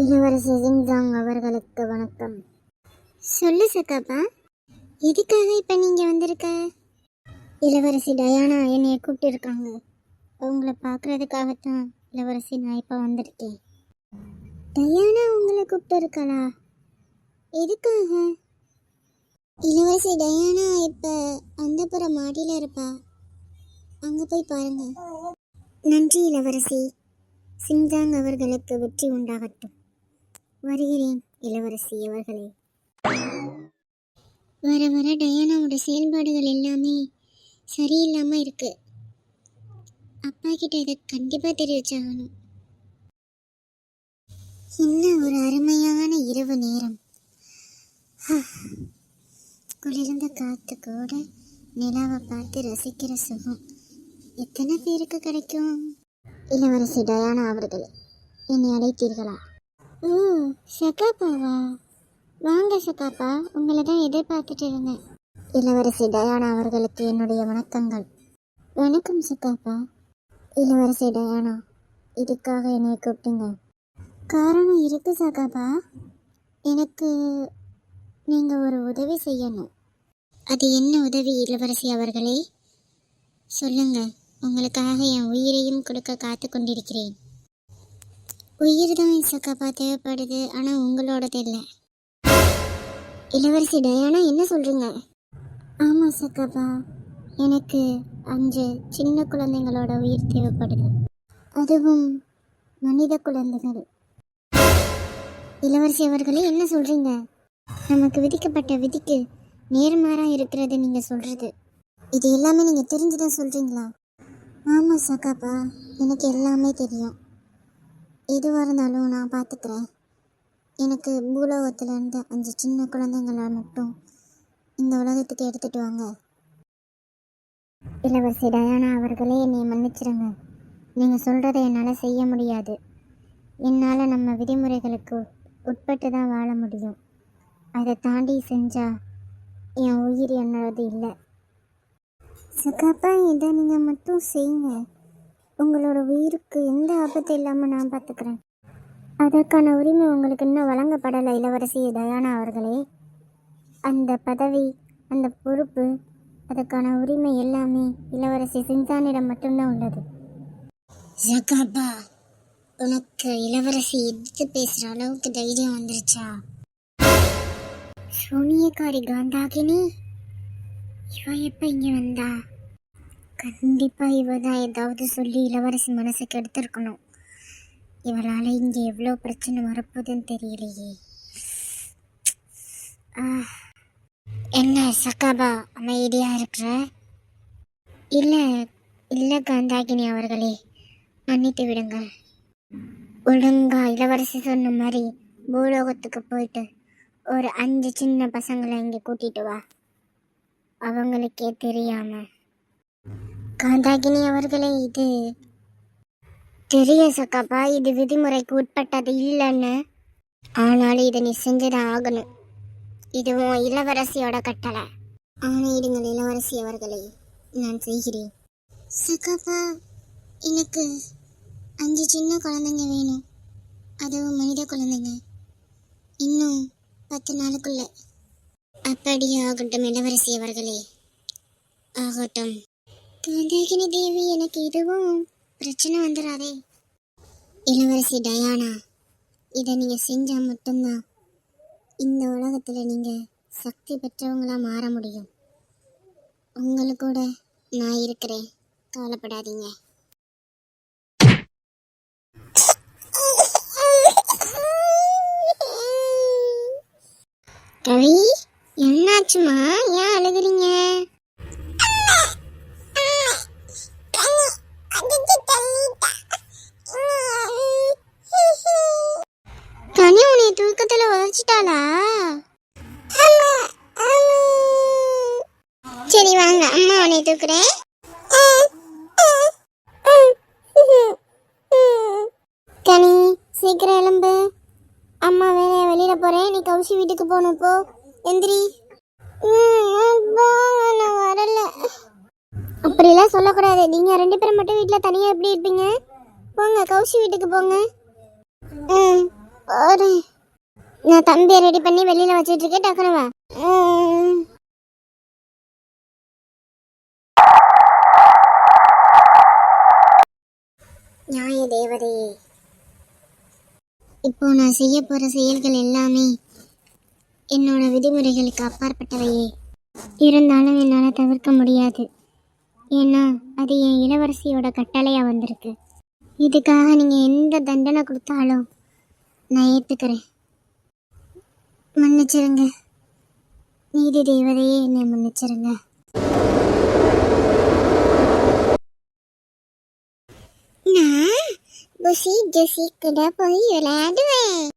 இளவரசி ஜிங்ஜாங் அவர்களுக்கு வணக்கம். சொல்லு சக்காப்பா எதுக்காக இப்போ நீங்கள் வந்திருக்க? இளவரசி டயானா என்னைய கூப்பிட்டுருக்காங்க. உங்களை இளவரசி நான் இப்போ வந்திருக்கேன். டயானா உங்களை கூப்பிட்டுருக்காளா? எதுக்காக? இளவரசி டயானா இப்போ அந்தப்புற மாடியில் இருப்பா. அங்கே போய் பாருங்கள் நன்றி இளவரசி. சிங்ஜாங் அவர்களுக்கு வெற்றி உண்டாகட்டும். வருகிறேன் இளவரசி அவர்களே. வர வர டயானாவோட செயல்பாடுகள் எல்லாமே சரியில்லாமல் இருக்கு. அப்பா கிட்ட இதை கண்டிப்பாக தெரிவிச்சாகணும். என்ன ஒரு அருமையான இரவு நேரம். குளிர்ந்த காத்து கூட நிலாவை பார்த்து ரசிக்கிற சுகம் எத்தனை பேருக்கு கிடைக்கும்? இளவரசி டயானா அவர்களே என்னை அழைத்தீர்களா? ஓ ஷகாப்பாவா? வாங்க சகாப்பா உங்களை தான் எதிர்பார்த்துட்டு இருந்தேன். இளவரசி டயானா அவர்களுக்கு என்னுடைய வணக்கங்கள். வணக்கம் சகாப்பா இளவரசி டயானா இதுக்காக என்னை கூப்பிட்டுங்க காரணம் இருக்கு சகாபா எனக்கு நீங்கள் ஒரு உதவி செய்யணும். அது என்ன உதவி இளவரசி அவர்களே? சொல்லுங்க. உங்களுக்காக என் உயிரையும் கொடுக்க காத்து கொண்டிருக்கிறேன். உயிர் தான் சக்கப்பா தேவைப்படுது ஆனால் உங்களோடது இல்லை. இளவரசி டயானா என்ன சொல்கிறீங்க ஆமாம் சக்கப்பா எனக்கு அஞ்சு சின்ன குழந்தைங்களோட உயிர் தேவைப்படுது. அதுவும் மனித குழந்தைகள். இளவரசி அவர்களே என்ன சொல்கிறீங்க நமக்கு விதிக்கப்பட்ட விதிக்கு நேர்மாறாக இருக்கிறது நீங்கள் சொல்கிறது இது எல்லாமே நீங்கள் தெரிஞ்சுதான் சொல்கிறீங்களா ஆமாம் சகாப்பா எனக்கு எல்லாமே தெரியும். எதுவாக இருந்தாலும் நான் பார்த்துக்கிறேன். எனக்கு பூலோகத்திலேருந்து அஞ்சு சின்ன குழந்தைங்களால் மட்டும் இந்த உலகத்துக்கு எடுத்துகிட்டு வாங்க. இளவரசி டயானா அவர்களே என்னை மன்னிச்சிடுங்க நீங்கள் சொல்கிறத என்னால் செய்ய முடியாது. என்னால் நம்ம விதிமுறைகளுக்கு உட்பட்டு தான் வாழ முடியும். அதை தாண்டி செஞ்சால் என் உயிர் என்னோடது இல்லை. சகாப்பா இதை நீங்கள் மட்டும் செய்யுங்க. உங்களோட உயிருக்கு எந்த ஆபத்து இல்லாமல் நான் பார்த்துக்கிறேன் அதற்கான உரிமை உங்களுக்கு இன்னும் வழங்கப்படலை இளவரசி தயானா அவர்களே. அந்த பதவி அந்த பொறுப்பு அதுக்கான உரிமை எல்லாமே இளவரசி சிந்தானிடம் மட்டும்தான் உள்ளது. ஜகாபா உனக்கு இளவரசி எடுத்து பேசுகிற அளவுக்கு தைரியம் வந்துருச்சா? சூனியக்காரி காந்தாகினி இவ எப்போ இங்கே வந்தா? கண்டிப்பாக இவ தான் ஏதாவது சொல்லி இளவரசி மனசை கெடுத்துருக்கணும் இவளால் இங்கே எவ்வளோ பிரச்சனை வரப்போகுதுன்னு தெரியலையே. ஆ, என்ன சக்காபா அமைதியாக இருக்கிற இல்லை இல்லை காந்தாகினி அவர்களே மன்னித்து விடுங்க ஒழுங்கா இளவரசி சொன்ன மாதிரி பூலோகத்துக்கு போயிட்டு ஒரு அஞ்சு சின்ன பசங்களை இங்கே கூட்டிட்டு வா. அவங்களுக்கே தெரியாமல் காந்தாகினி அவர்களே இது தெரிய சக்காப்பா இது விதிமுறைக்கு உட்பட்டது இல்லைன்னு. ஆனாலும் இதை நீ செஞ்சுதான் ஆகணும். இதுவும் இளவரசியோட கட்டளை. ஆணையிடுங்கள் இளவரசி அவர்களே நான் செய்கிறேன். சக்காப்பா எனக்கு அஞ்சு சின்ன குழந்தைங்க வேணும். அதுவும் மனித குழந்தைங்க. இன்னும் பத்து நாளுக்குள்ள. அப்படியே ஆகட்டும் இளவரசி அவர்களே. ஆகட்டும். காந்தாகினி தேவி எனக்கு இதுவும் பிரச்சனை வந்துடாதே இளவரசி டயானா இதை நீங்கள் செஞ்சால் மட்டும்தான் இந்த உலகத்தில் நீங்கள் சக்தி பெற்றவங்களாக மாற முடியும். உங்களுக்கு கூட நான் இருக்கிறேன். கவலைப்படாதீங்க. கவி என்னாச்சுமா தூக்கத்துல சரி வாங்க. அம்மா உன்னை தூக்குறேன். கனி சீக்கிரம் எலும்பு அம்மா வேற வெளியில போறேன். நீ கௌசி வீட்டுக்கு போகணும் இப்போ எந்திரி. நான் வரல. அப்படிலாம் சொல்லக்கூடாது. நீங்க ரெண்டு பேரும் மட்டும் வீட்டில் தனியாக எப்படி இருப்பீங்க? போங்க கௌசி வீட்டுக்கு போங்க. ம் போறேன் நான் தம்பியை ரெடி பண்ணி வெளியில வச்சிட்டு இருக்கேன் டக்குனு வா. நியாய தேவதையே. இப்போ நான் செய்ய போற செயல்கள் எல்லாமே என்னோட விதிமுறைகளுக்கு அப்பாற்பட்டவையே. இருந்தாலும் என்னால் தவிர்க்க முடியாது. ஏன்னா அது என் இளவரசியோட கட்டளையா வந்திருக்கு. இதுக்காக நீங்கள் எந்த தண்டனை கொடுத்தாலும் நான் ஏற்றுக்கிறேன் மன்னிச்சிருங்க. நீதி தேவதையே என்னை மன்னிச்சிருங்க. நான் புசி ஜெசி கூட போய் விளையாடுவேன்.